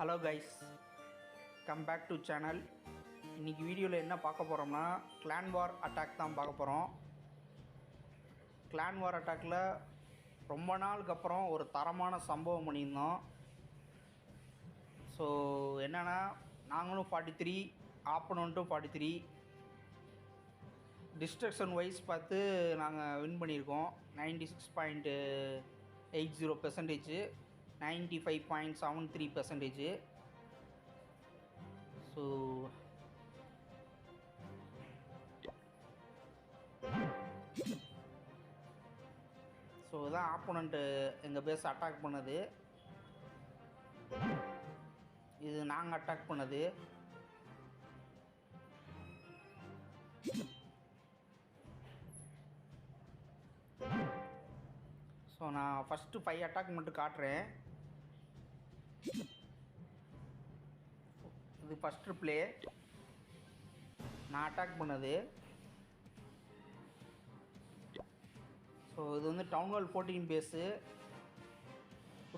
Hello guys come back to channel இன்றைக்கி வீடியோவில் என்ன பார்க்க போகிறோம்னா கிளான் வார் அட்டாக் தான் பார்க்க போகிறோம் கிளான் வார் அட்டாக்கில் ரொம்ப நாளுக்கு அப்புறம் ஒரு தரமான சம்பவம் பண்ணியிருந்தோம். ஸோ என்னென்னா நாங்களும் ஃபார்ட்டி த்ரீ ஆப்பனண்ட்டும் ஃபார்ட்டி த்ரீ டிஸ்ட்ரக்ஷன் வைஸ் பார்த்து நாங்கள் வின் பண்ணியிருக்கோம். Ninety six point eight zero percentage ninety five point seven three percentage so so இதான் ஆப்போனண்ட்டு எங்கள் பேஸ் அட்டாக் பண்ணது. இது நாங்கள் அட்டாக் பண்ணது. ஸோ நான் ஃபஸ்ட்டு ஃபைவ் அட்டாக் மட்டும் காட்டுறேன். இது ஃபஸ்ட்டு ப்ளே நான் அட்டாக் பண்ணது. ஸோ இது வந்து town hall fourteen base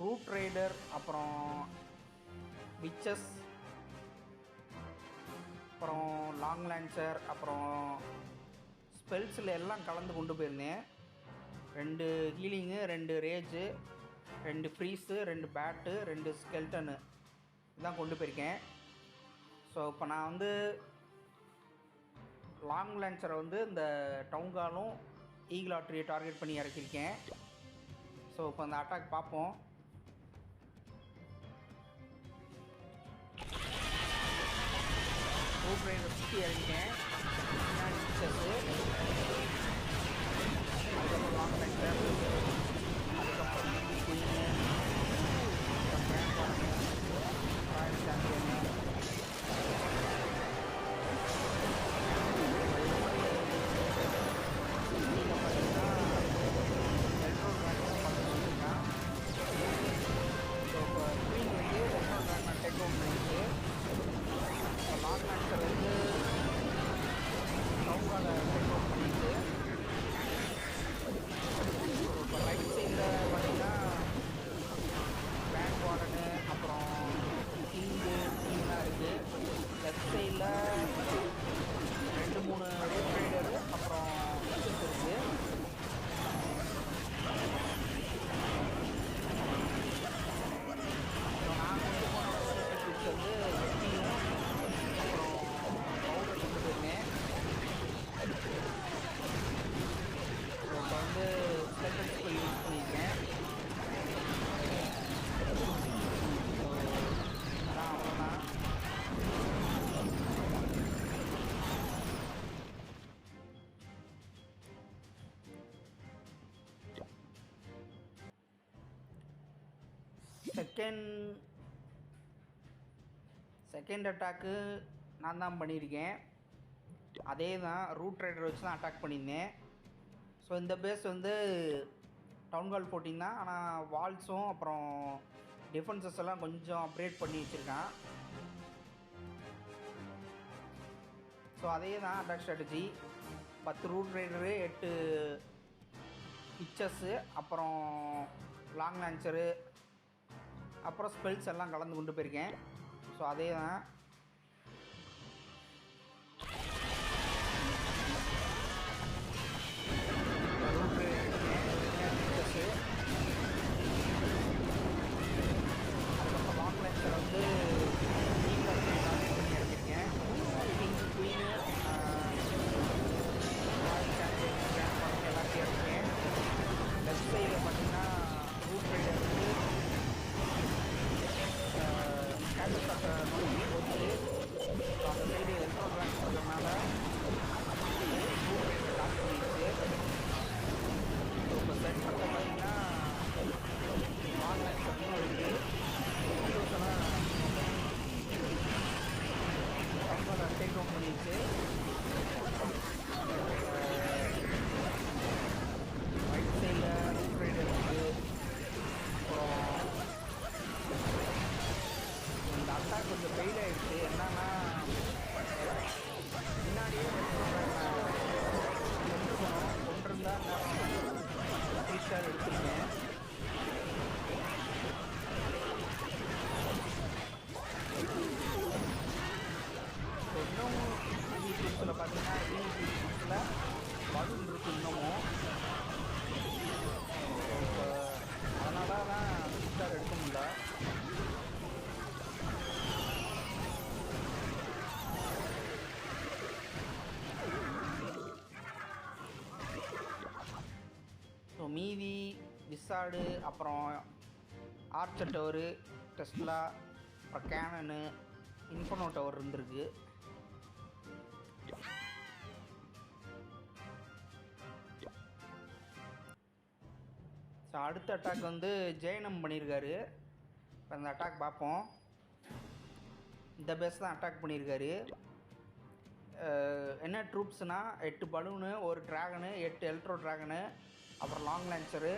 root rider அப்புறம் விச்சஸ் அப்புறம் லாங் லான்ச்சர் அப்புறம் ஸ்பெல்ஸில் எல்லாம் கலந்து கொண்டு போயிருந்தேன். ரெண்டு ஹீலிங்கு ரெண்டு ரேஜு ரெண்டு ஃப்ரீஸு ரெண்டு பேட்டு ரெண்டு ஸ்கெல்டனு. இதான் கொண்டு போயிருக்கேன். ஸோ இப்போ நான் வந்து லாங் லான்ச்சரை வந்து இந்த டவுங்காலும் ஈகிள் ஆட்ரியை டார்கெட் பண்ணி இறக்கியிருக்கேன். ஸோ இப்போ அந்த அட்டாக் பார்ப்போம். ரூட் சுற்றி இறங்கிட்டேன் long launcher second second attack நான் தான் பண்ணியிருக்கேன். அதே தான் ரூட் ரைடர் வச்சு தான் அட்டாக் பண்ணியிருந்தேன். ஸோ இந்த பேஸ் வந்து டவுன் கால் போட்டிங் தான் ஆனால் வால்ஸும் அப்புறம் டிஃபென்சஸ் எல்லாம் கொஞ்சம் அப்கிரேட் பண்ணி வச்சுருக்கான். ஸோ அதே தான் அட்டாக் ஸ்ட்ராட்டஜி பத்து ரூட் ரைடரு எட்டு பிச்சஸ்ஸு அப்புறம் லாங் லான்ச்சரு அப்புறம் ஸ்பெல்ஸ் எல்லாம் கலந்து கொண்டு போயிருக்கேன். ஸோ அதே தான் மீதி விசாடு அப்புறம் ஆர்ச்சர் டவரு டெஸ்லா அப்புறம் கேனனு இன்ஃபனோ டவர் இருந்திருக்கு. ஸோ அடுத்த அட்டாக் வந்து ஜெயனம் பண்ணியிருக்காரு இப்போ அந்த அட்டாக் பார்ப்போம். இந்த பேஸ் தான் அட்டாக் பண்ணியிருக்காரு என்ன ட்ரூப்ஸ்னால் எட்டு பலூனு ஒரு ட்ராகனு எட்டு எல்ட்ரோ ட்ராகனு அப்புறம் லாங் லான்ச்சரு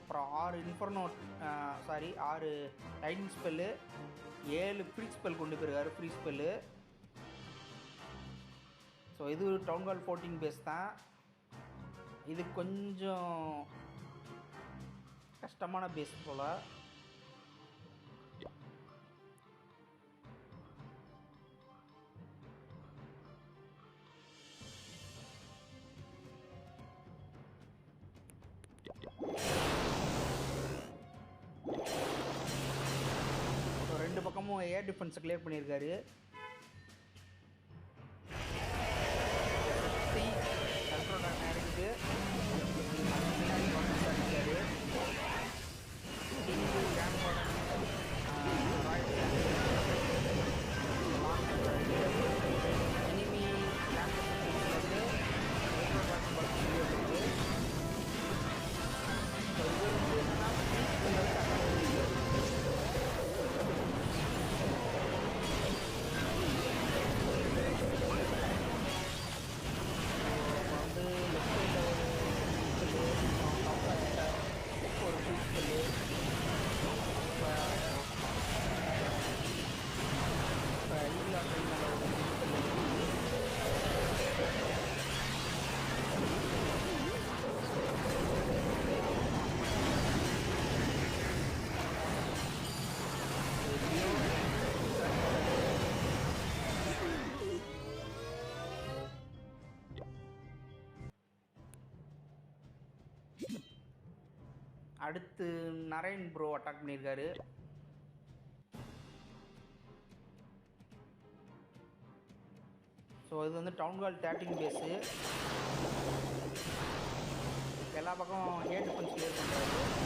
அப்புறம் ஆறு இன்ஃபர்னோட் சாரி ஆறு லைட்டிங் ஸ்பெல்லு ஏழு ஃப்ரீ ஸ்பெல் கொண்டு போயிருக்காரு ஃப்ரீ ஸ்பெல்லு ஸோ இது டவுன் ஹால் ஃபோர்டீன் பேஸ் தான். இது கொஞ்சம் கஷ்டமான பேஸ் போல். ஏர் டிஃபென்ஸை கிளியர் பண்ணியிருக்காரு. அடுத்து நரேன் ப்ரோ அட்டாக் பண்ணியிருக்காரு. ஸோ இது வந்து டவுன் ஹால் தேர்ட்டின் பேஸு எல்லா பக்கம் ஏ டிஃபென்ஸ் கிளியர் பண்ணுறாரு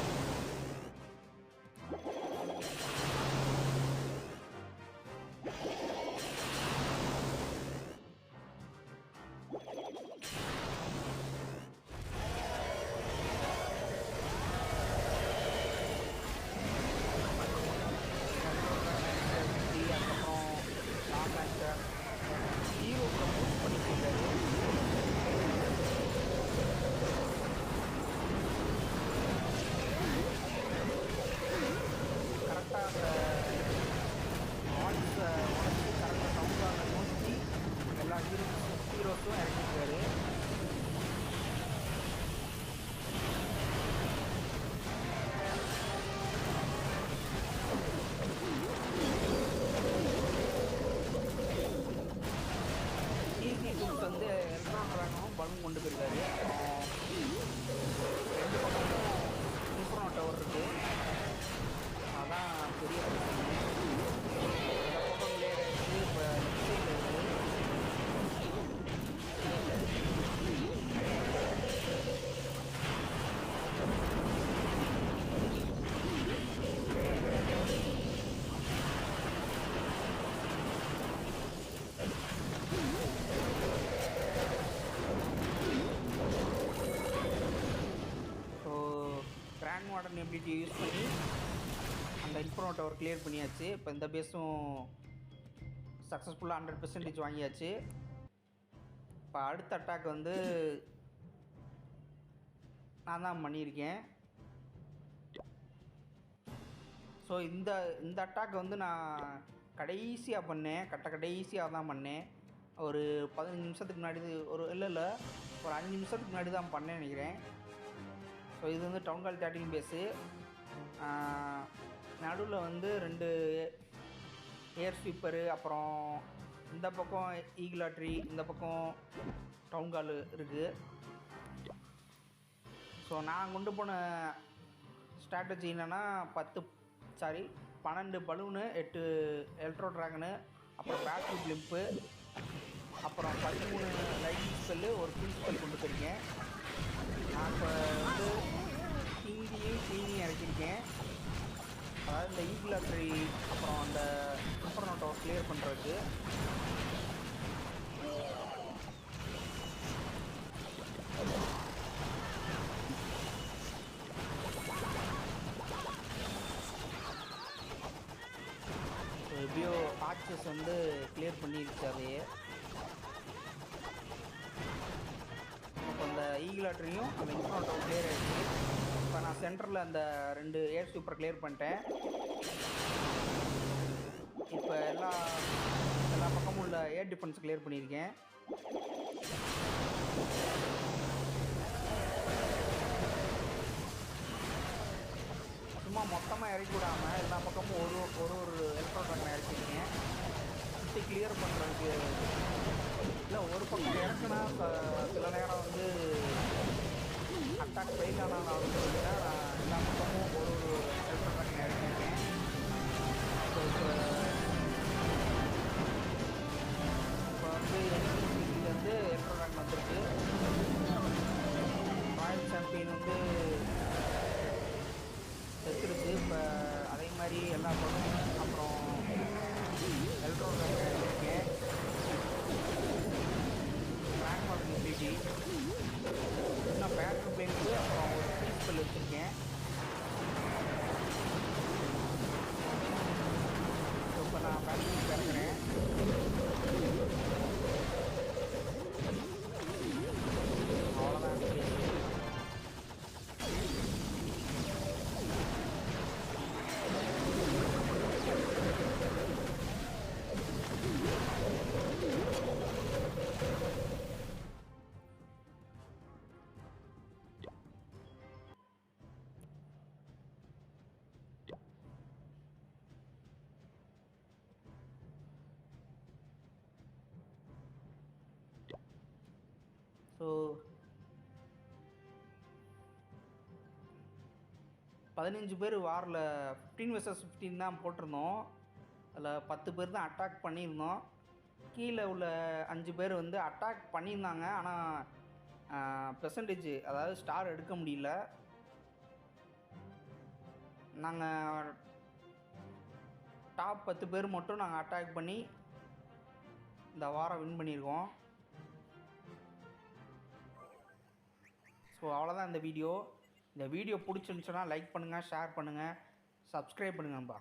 அந்த டவர் கிளியர் பண்ணியாச்சு. இப்போ இந்த பேஸும் சக்ஸஸ்ஃபுல்லாக ஹண்ட்ரட் பெர்சன்டேஜ் வாங்கியாச்சு. இப்போ அடுத்த அட்டாக் வந்து நான் தான் பண்ணியிருக்கேன். ஸோ இந்த இந்த அட்டாக் வந்து நான் கடைசியாக பண்ணேன். கட்ட கடைசியாக தான் பண்ணேன். ஒரு பதினஞ்சு நிமிஷத்துக்கு முன்னாடி ஒரு இல்லை இல்லை. ஒரு அஞ்சு நிமிஷத்துக்கு முன்னாடி தான் பண்ணேன் நினைக்கிறேன். ஸோ இது வந்து டவுன் கால் தேர்ட்டின் பேஸு. நடுவில் வந்து ரெண்டு ஏர் ஸ்வீப்பரு அப்புறம் இந்த பக்கம் ஈகிளாட்ரி இந்த பக்கம் டவுன் கால் இருக்குது ஸோ நான் கொண்டு போன ஸ்ட்ராட்டஜி என்னென்னா பத்து சாரி பன்னெண்டு பலூனு எட்டு எலக்ட்ரோ ட்ராகனு அப்புறம் பேட்ரி பிளிம்ப்பு அப்புறம் பதிமூணு லைட்டிங் ஸ்பெல்லு ஒரு ஃபில் ஸ்பெல் கொண்டு போயிருக்கேன். நான் இப்போ வந்து கிங்கு ஃப்ரீஸையும் இறக்கியிருக்கேன். அதாவது இந்த ஈக்குலாட்ரி அப்புறம் அந்த சூப்பர் நோட்டோ கிளியர் பண்ணுறதுக்கு எப்படியோ ஆக்சஸ் வந்து கிளியர் பண்ணிருச்சு அதையே. இப்போ அந்த ஈகிளாட்ரியும் அந்த இன்ஃப்ரண்ட் கிளியர் ஆகிடுச்சு இப்போ நான் சென்டரில் அந்த ரெண்டு ஏர் சூப்பர் கிளியர் பண்ணிட்டேன். இப்போ எல்லா எல்லா பக்கமும் உள்ள ஏர் டிஃபென்ஸ் கிளியர் பண்ணியிருக்கேன். சும்மா மொத்தமாக இறக்கி விடாமல் எல்லா பக்கமும் ஒரு ஒரு ஒரு எலக்ட்ரான் இறக்கிருக்கேன் சுற்றி கிளியர் பண்ணுறதுக்கு இல்லை ஒரு பக்கம் இறக்குனா சில நேரம் வந்து அட்டாக் ஃபெயில் ஆனால் நான் எல்லா பக்கமும் ஒரு ஒரு எலக்ட்ரான் இறக்கிருக்கேன் ஸோ இப்போ இப்போ வந்து என்சிசிக்கு வந்து பதினஞ்சு பேர் வாரில் ஃபிஃப்டீன் வர்சஸ் ஃபிஃப்டீன் தான் போட்டிருந்தோம். அதில் பத்து பேர் தான் அட்டாக் பண்ணியிருந்தோம். கீழே உள்ள அஞ்சு பேர் வந்து அட்டாக் பண்ணியிருந்தாங்க. ஆனால் பெர்சன்டேஜ் அதாவது ஸ்டார் எடுக்க முடியல. நாங்கள் டாப் பத்து பேர் மட்டும் நாங்கள் அட்டாக் பண்ணி இந்த வாரம் வின் பண்ணியிருக்கோம். ஸோ அவ்வளோதான் இந்த வீடியோ இந்த வீடியோ பிடிச்சிருந்துச்சுன்னா லைக் பண்ணுங்கள் ஷேர் பண்ணுங்கள் சப்ஸ்கிரைப் பண்ணுங்கப்பா.